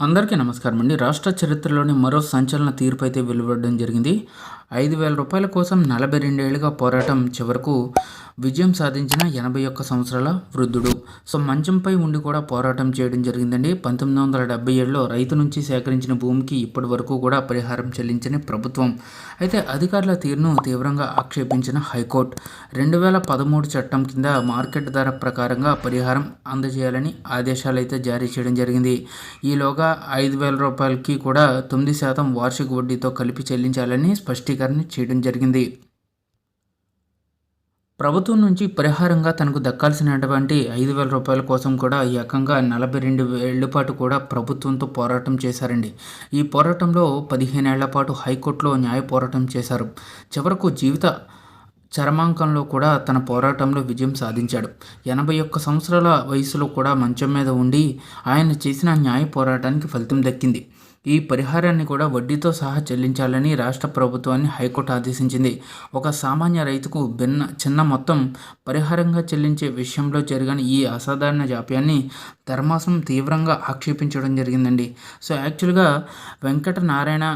అందరికీ నమస్కారం అండి రాష్ట్ర చరిత్రలోని మరో సంచలన తీర్పు అయితే వెలువడడం జరిగింది. ఐదు వేల రూపాయల కోసం నలభై రెండేళ్ళుగా పోరాటం చివరకు విజయం సాధించిన ఎనభై ఒక్క సంవత్సరాల వృద్ధుడు. సో మంచంపై ఉండి కూడా పోరాటం చేయడం జరిగిందండి. పంతొమ్మిది వందల డెబ్బై ఏడులో రైతు నుంచి సేకరించిన భూమికి ఇప్పటి వరకు కూడా పరిహారం చెల్లించని ప్రభుత్వం. అయితే అధికారుల తీరును తీవ్రంగా ఆక్షేపించిన హైకోర్టు రెండు వేల పదమూడు చట్టం కింద మార్కెట్ ధర ప్రకారంగా పరిహారం అందజేయాలని ఆదేశాలు అయితే జారీ చేయడం జరిగింది. ఈలోగా ఐదు వేల రూపాయలకి కూడా తొమ్మిది శాతం వార్షిక వడ్డీతో కలిపి చెల్లించాలని స్పష్టీకరణ చేయడం జరిగింది. ప్రభుత్వం నుంచి పరిహారంగా తనకు దక్కాల్సినటువంటి ఐదు వేల రూపాయల కోసం కూడా ఏకంగా నలభై రెండు ఏళ్ళ పాటు కూడా ప్రభుత్వంతో పోరాటం చేశారండి. ఈ పోరాటంలో పదిహేనేళ్ళ పాటు హైకోర్టులో న్యాయ పోరాటం చేశారు. చివరకు జీవిత చరమాంకంలో కూడా తన పోరాటంలో విజయం సాధించాడు. ఎనభై ఒక్క సంవత్సరాల వయసులో కూడా మంచం మీద ఉండి ఆయన చేసిన న్యాయ పోరాటానికి ఫలితం దక్కింది. ఈ పరిహారాన్ని కూడా వడ్డీతో సహా చెల్లించాలని రాష్ట్ర ప్రభుత్వాన్ని హైకోర్టు ఆదేశించింది. ఒక సామాన్య రైతుకు భిన్న చిన్న మొత్తం పరిహారంగా చెల్లించే విషయంలో జరిగిన ఈ అసాధారణ జాప్యాన్ని ధర్మాసం తీవ్రంగా ఆక్షేపించడం జరిగిందండి. సో యాక్చువల్గా వెంకట నారాయణ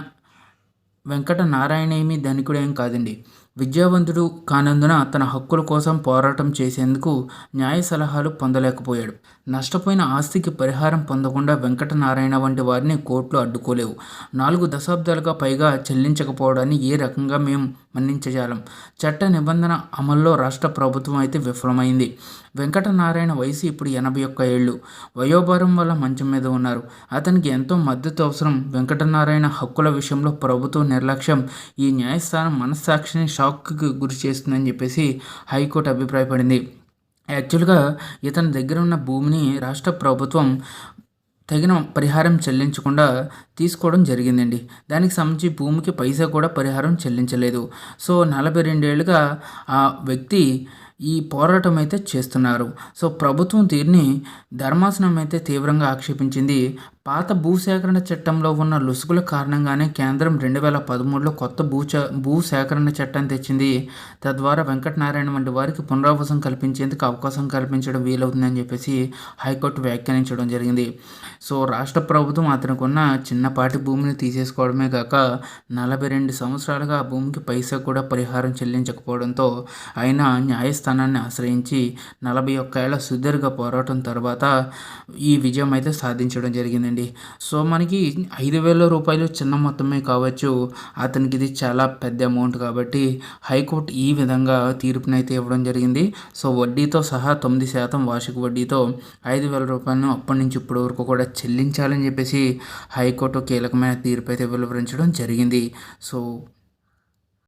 వెంకట నారాయణ ఏమీ ధనికుడు ఏం కాదండి. విద్యావంతుడు కానందున తన హక్కుల కోసం పోరాటం చేసేందుకు న్యాయ సలహాలు పొందలేకపోయాడు. నష్టపోయిన ఆస్తికి పరిహారం పొందకుండా వెంకటనారాయణ వంటి వారిని కోర్టులు అడ్డుకోలేవు. నాలుగు దశాబ్దాలుగా పైగా చెల్లించకపోవడాన్ని ఏ రకంగా మేము మన్నించజాలం? చట్ట నిబంధన అమల్లో రాష్ట్ర ప్రభుత్వం అయితే విఫలమైంది. వెంకటనారాయణ వయసు ఇప్పుడు ఎనభై ఒక్క ఏళ్ళు. వయోభారం వల్ల మంచం మీద ఉన్నారు. అతనికి ఎంతో మద్దతు అవసరం. వెంకటనారాయణ హక్కుల విషయంలో ప్రభుత్వ నిర్లక్ష్యం ఈ న్యాయస్థానం మనస్సాక్షిని షాక్కి గురి చేస్తుందని చెప్పేసి హైకోర్టు అభిప్రాయపడింది. యాక్చువల్గా ఇతని దగ్గర ఉన్న భూమిని రాష్ట్ర ప్రభుత్వం తగిన పరిహారం చెల్లించకుండా తీసుకోవడం జరిగిందండి. దానికి సంబంధించి భూమికి పైసా కూడా పరిహారం చెల్లించలేదు. సో నలభై రెండేళ్ళుగా ఆ వ్యక్తి ఈ పోరాటం అయితే చేస్తున్నారు. సో ప్రభుత్వం తీరుని ధర్మాసనం అయితే తీవ్రంగా ఆక్షేపించింది. పాత భూసేకరణ చట్టంలో ఉన్న లొసుగుల కారణంగానే కేంద్రం రెండు వేల పదమూడులో కొత్త భూచ భూ సేకరణ చట్టాన్ని తెచ్చింది. తద్వారా వెంకటనారాయణ వంటి వారికి పునరావాసం కల్పించేందుకు అవకాశం కల్పించడం వీలవుతుందని చెప్పేసి హైకోర్టు వ్యాఖ్యానించడం జరిగింది. సో రాష్ట్ర ప్రభుత్వం అతనికి ఉన్న చిన్నపాటి భూమిని తీసేసుకోవడమే కాక నలభై రెండు సంవత్సరాలుగా ఆ భూమికి పైసా కూడా పరిహారం చెల్లించకపోవడంతో ఆయన న్యాయస్థానాన్ని ఆశ్రయించి నలభై ఒక్క ఏళ్ళ సుదీర్ఘ పోరాటం తర్వాత ఈ విజయం అయితే సాధించడం జరిగిందండి. సో మనకి ఐదు వేల రూపాయలు చిన్న మొత్తమే కావచ్చు. అతనికి ఇది చాలా పెద్ద అమౌంట్ కాబట్టి హైకోర్టు ఈ విధంగా తీర్పునైతే ఇవ్వడం జరిగింది. సో వడ్డీతో సహా తొమ్మిది శాతం వార్షిక వడ్డీతో ఐదు వేల రూపాయలను అప్పటి నుంచి ఇప్పటి వరకు కూడా చెల్లించాలని చెప్పేసి హైకోర్టు కీలకమైన తీర్పు అయితే వెలువరించడం జరిగింది. సో